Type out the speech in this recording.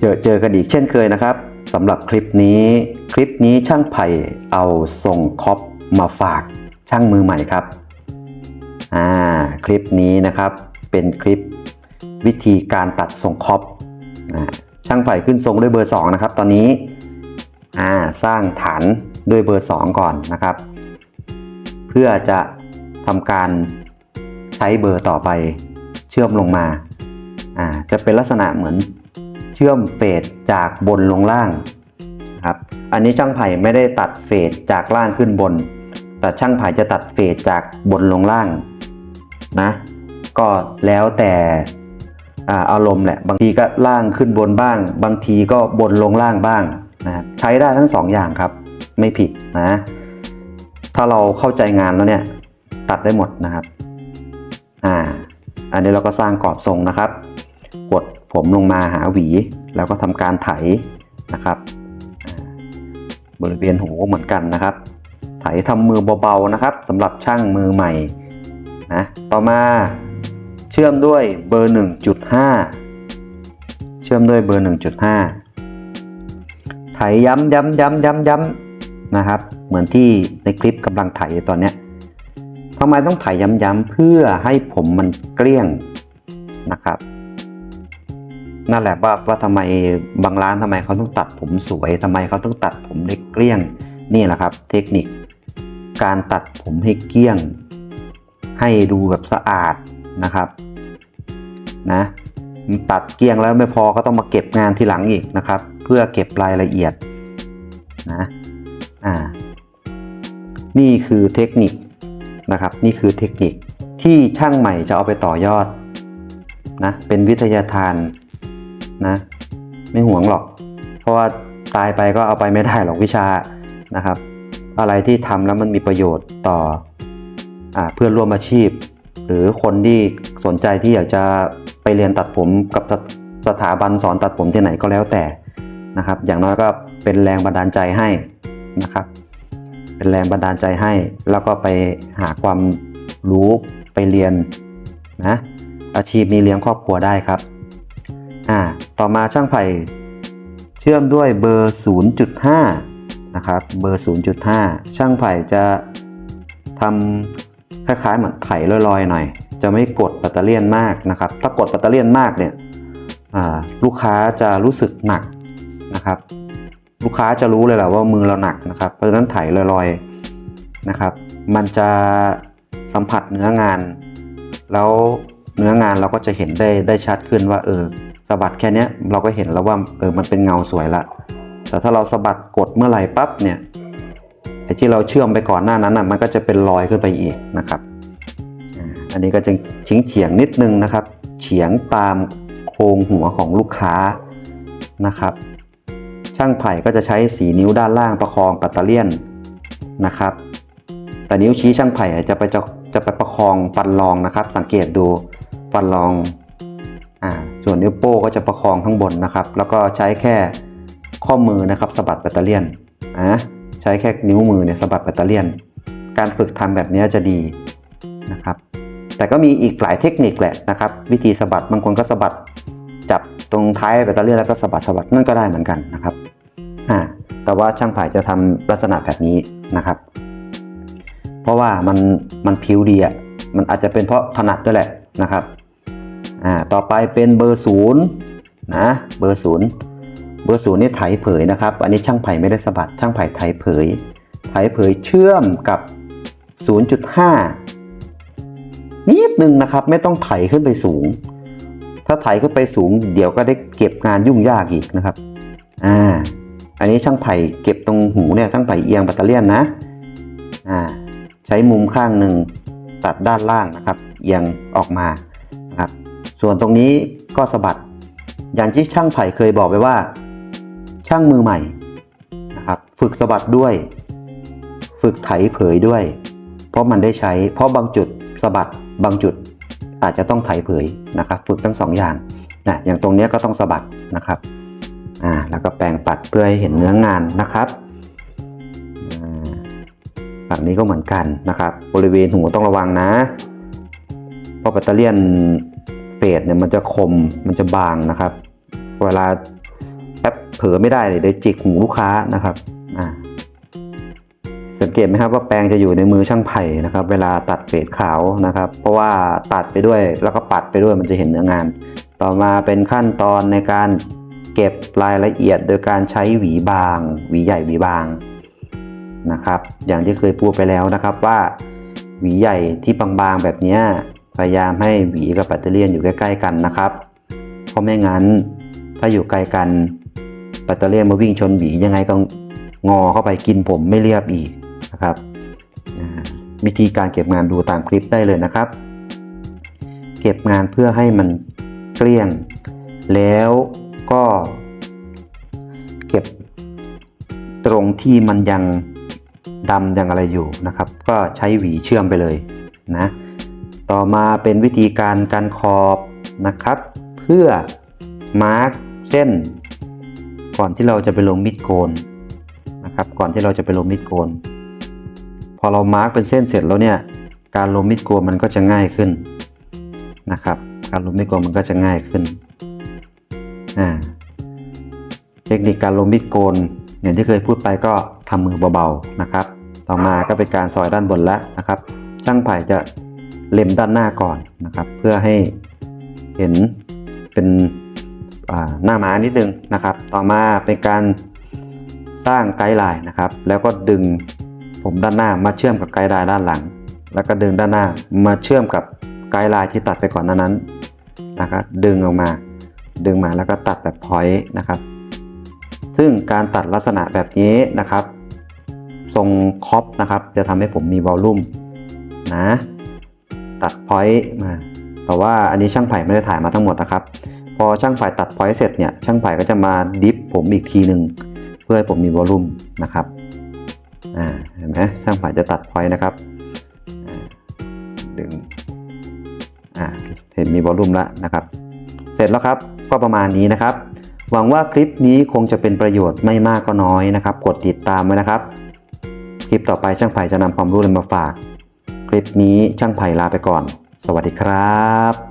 เจอเจอกันอีกเช่นเคยนะครับสำหรับคลิปนี้ คลิปนี้ช่างไผ่เอาส่งคอปมาฝากช่างมือใหม่ครับอ่าคลิปนี้นะครับเป็นคลิปวิธีการตัดส่งคอปช่างไผ่ขึ้นทรงด้วยเบอร์ 2 นะครับ ตอนนี้อ่าสร้างฐานด้วยเบอร์ 2 ก่อนนะครับ เพื่อจะทำการใช้เบอร์ต่อไปเชื่อมลงมาอ่าจะเป็นลักษณะเหมือน เชื่อมเฟดจากบนลงล่างนะครับอันนี้ช่างไผ่ไม่ได้ตัดเฟดจากล่างขึ้นบน แต่ช่างไผ่จะตัดเฟดจากบนลงล่างนะก็แล้วแต่อาอารมณ์แหละบางทีก็ล่างขึ้นบนบ้าง บางทีก็บนลงล่างบ้างนะใช้ได้ทั้งสองอย่างครับ ไม่ผิดนะ ถ้าเราเข้าใจงานแล้วเนี่ยตัดได้หมดนะครับอ่าอันนี้เราก็สร้างกรอบทรงนะครับ กด ผมลงมาหาหวี แล้วก็ทำการไถนะครับ บริเวณหูเหมือนกันนะครับ ไถทำมือเบาๆนะครับสำหรับช่างมือใหม่นะต่อมาเชื่อมด้วยเบอร์ 1.5 เชื่อมด้วยเบอร์ 1.5 ไถย้ำย้ำย้ำย้ำย้ำนะครับ เหมือนที่ในคลิปกำลังไถอยู่ตอนนี้ทำไมต้องไถย้ำๆเพื่อให้ผมมันเกลี้ยงนะครับ นั่นแหละว่าว่าทำไมบางร้านทำไมเขาต้องตัดผมสวยทำไมเขาต้องตัดผมได้เกลี้ยงนี่แหละครับ เทคนิค การตัดผมให้เกลี้ยง ให้ดูแบบสะอาดนะครับนะตัดเกลี้ยงแล้วไม่พอก็ต้องมาเก็บงานทีหลังอีกนะครับ เพื่อเก็บรายละเอียดนะอ่านี่คือเทคนิคนะครับ นี่คือเทคนิคที่ช่างใหม่จะเอาไปต่อยอดนะเป็นวิทยาทาน นะ ไม่ห่วงหรอก เพราะว่าตายไปก็เอาไปไม่ได้หรอกวิชานะครับ อะไรที่ทำแล้วมันมีประโยชน์ต่ออเพื่อนร่วมอาชีพ หรือคนที่สนใจที่อยากจะไปเรียนตัดผมกับสสถาบันสอนตัดผมที่ไหนก็แล้วแต่นะครับ อย่างน้อยก็เป็นแรงบันดาลใจให้นะครับ เป็นแรงบันดาลใจให้ แล้วก็ไปหาความรู้ไปเรียนนะอาชีพนี้เลี้ยงครอบครัวได้ครับ อ่าต่อมาช่างไผ่เชื่อมด้วยเบอร์ 0.5 นะครับ เบอร์ 0.5 ช่างไผ่จะทำคล้ายๆเหมือนไถลอยๆหน่อย จะไม่กดแบตเตอเรี่ยนมากนะครับ ถ้ากดแบตเตอเรี่ยนมากเนี่ยลูกค้าจะรู้สึกหนักนะครับ ลูกค้าจะรู้เลยแหละว่ามือเราหนักนะครับ เพราะฉะนั้นไถลอยๆนะครับ มันจะสัมผัสเนื้องาน แล้วเนื้องานเราก็จะเห็นได้ได้ชัดขึ้นว่าเออ สะบัดแค่นี้เราก็เห็นแล้วว่าเออมันเป็นเงาสวยละ แต่ถ้าเราสะบัดกดเมื่อไหร่ปั๊บเนี่ยไอ้ที่เราเชื่อมไปก่อนหน้านั้นอะมันก็จะเป็นรอยขึ้นไปอีกนะครับ อันนี้ก็จะชิงเฉียงนิดนึงนะครับ เฉียงตามโครงหัวของลูกค้านะครับ ช่างไผ่ก็จะใช้สีนิ้วด้านล่างประคองปัตเตอร์เลียนนะครับ แต่นิ้วชี้ช่างไผ่จะไปจะจะไปประคองฟันรองนะครับ สังเกตดูฟันรอง อ่าส่วนนิ้วโป้ก็จะประคองข้างบนนะครับ แล้วก็ใช้แค่ข้อมือนะครับสะบัดแบตเตอเลียนอะใช้แค่นิ้วมือเนี่ยสะบัดแบตเตอเลียน การฝึกทำแบบนี้จะดีนะครับ แต่ก็มีอีกหลายเทคนิคแหละนะครับ วิธีสะบัดบางคนก็สะบัดจับตรงท้ายแบตเตอเลียนแล้วก็สะบัดสะบัดนั่นก็ได้เหมือนกันนะครับอ่าแต่ว่าช่างผ่ายจะทำลักษณะแบบนี้นะครับ เพราะว่ามันมันพิวดีอะมันอาจจะเป็นเพราะถนัดด้วยแหละนะครับ อ่าต่อไปเป็นเบอร์ศูนย์นะเบอร์ศูนย์เบอร์ศูนย์นี่ไถเผยนะครับ อันนี้ช่างไผ่ไม่ได้สะบัดช่างไผ่ไถเผย ไถเผยเชื่อมกับ 0.5 นิดนึงนะครับ ไม่ต้องไถขึ้นไปสูง ถ้าไถขึ้นไปสูง เดี๋ยวก็ได้เก็บงานยุ่งยากอีกนะครับอ่าอันนี้ช่างไผ่เก็บตรงหูเนี่ยช่างไผ่เอียงแบตเตอเลียนนะอ่าใช้มุมข้างหนึ่งตัดด้านล่างนะครับเอียงออกมา ส่วนตรงนี้ก็สะบัด อย่างที่ช่างไผ่เคยบอกไปว่า ช่างมือใหม่นะครับ ฝึกสะบัดด้วย ฝึกไถเผยด้วย เพราะมันได้ใช้ เพราะบางจุดสะบัดบางจุดอาจจะต้องไถเผยนะครับ ฝึกทั้งสองอย่างนะอย่างตรงนี้ก็ต้องสะบัดนะครับอ่าแล้วก็แปรงปัดเพื่อให้เห็นเนื้องานนะครับอ่าฝั่งนี้ก็เหมือนกันนะครับ บริเวณหูต้องระวังนะ เพราะแบตเตอรี่น เฟดเนี่ยมันจะคมมันจะบางนะครับ เวลาแอปเผลอไม่ได้เลยเดี๋ยวจิกหูลูกค้านะครับอ่าสังเกตไหมครับว่าแปรงจะอยู่ในมือช่างไผ่นะครับ เวลาตัดเฟดขาวนะครับ เพราะว่าตัดไปด้วยแล้วก็ปัดไปด้วยมันจะเห็นเนื้องาน ต่อมาเป็นขั้นตอนในการเก็บรายละเอียดโดยการใช้หวีบาง หวีใหญ่หวีบางนะครับ อย่างที่เคยพูดไปแล้วนะครับว่า หวีใหญ่ที่บางๆแบบนี้ พยายามให้หวีกับแบตเตอรี่อยู่ใกล้ๆกันนะครับ เพราะไม่งั้นถ้าอยู่ไกลกันแบตเตอรี่มาวิ่งชนหวียังไงก็งอเข้าไปกินผมไม่เรียบอีกนะครับวิธีการเก็บงานดูตามคลิปได้เลยนะครับ เก็บงานเพื่อให้มันเกลี้ยง แล้วก็เก็บตรงที่มันยังดำยังอะไรอยู่นะครับ ก็ใช้หวีเชื่อมไปเลยนะ ต่อมาเป็นวิธีการการขอบนะครับ เพื่อมาร์กเส้น ก่อนที่เราจะไปลงมิดโกนนะครับ ก่อนที่เราจะไปลงมิดโกน พอเรามาร์กเป็นเส้นเสร็จแล้วเนี่ย การลงมิดโกนมันก็จะง่ายขึ้นนะครับ การลงมิดโกนมันก็จะง่ายขึ้นอ่าเทคนิคการลงมิดโกนอย่างที่เคยพูดไปก็ทำมือเบาๆนะครับ ต่อมาก็เป็นการซอยด้านบนแล้วนะครับ ช่างไผ่จะ เล็มด้านหน้าก่อนนะครับ เพื่อให้เห็นเป็นหน้าม้านิดนึงนะครับ ต่อมาเป็นการสร้างไกด์ไลน์นะครับ แล้วก็ดึงผมด้านหน้ามาเชื่อมกับไกด์ไลน์ด้านหลัง แล้วก็ดึงด้านหน้ามาเชื่อมกับไกด์ไลน์ที่ตัดไปก่อนน้านั้นนะครับ ดึงออกมา ดึงมาแล้วก็ตัดแบบพอยต์นะครับ ซึ่งการตัดลักษณะแบบนี้นะครับ ทรงคอปนะครับ จะทำให้ผมมีวอลลุ่มนะ ตัดพอยต์มาแต่ว่าอันนี้ช่างไผ่ไม่ได้ถ่ายมาทั้งหมดนะครับ พอช่างไผ่ตัดพอยต์เสร็จเนี่ยช่างไผ่ก็จะมาดิฟผมอีกทีหนึ่งเพื่อให้ผมมีวอลลุ่มนะครับอ่าเห็นไหมช่างไผ่จะตัดพอยต์นะครับอ่าดึงอ่าเห็นมีวอลลุ่มแล้วนะครับ เสร็จแล้วครับก็ประมาณนี้นะครับ หวังว่าคลิปนี้คงจะเป็นประโยชน์ไม่มากก็น้อยนะครับ กดติดตามไว้นะครับ คลิปต่อไปช่างไผ่จะนำความรู้อะไรมาฝาก ลิปนี้ช่างไผ่ลาไปก่อน สวัสดีครับ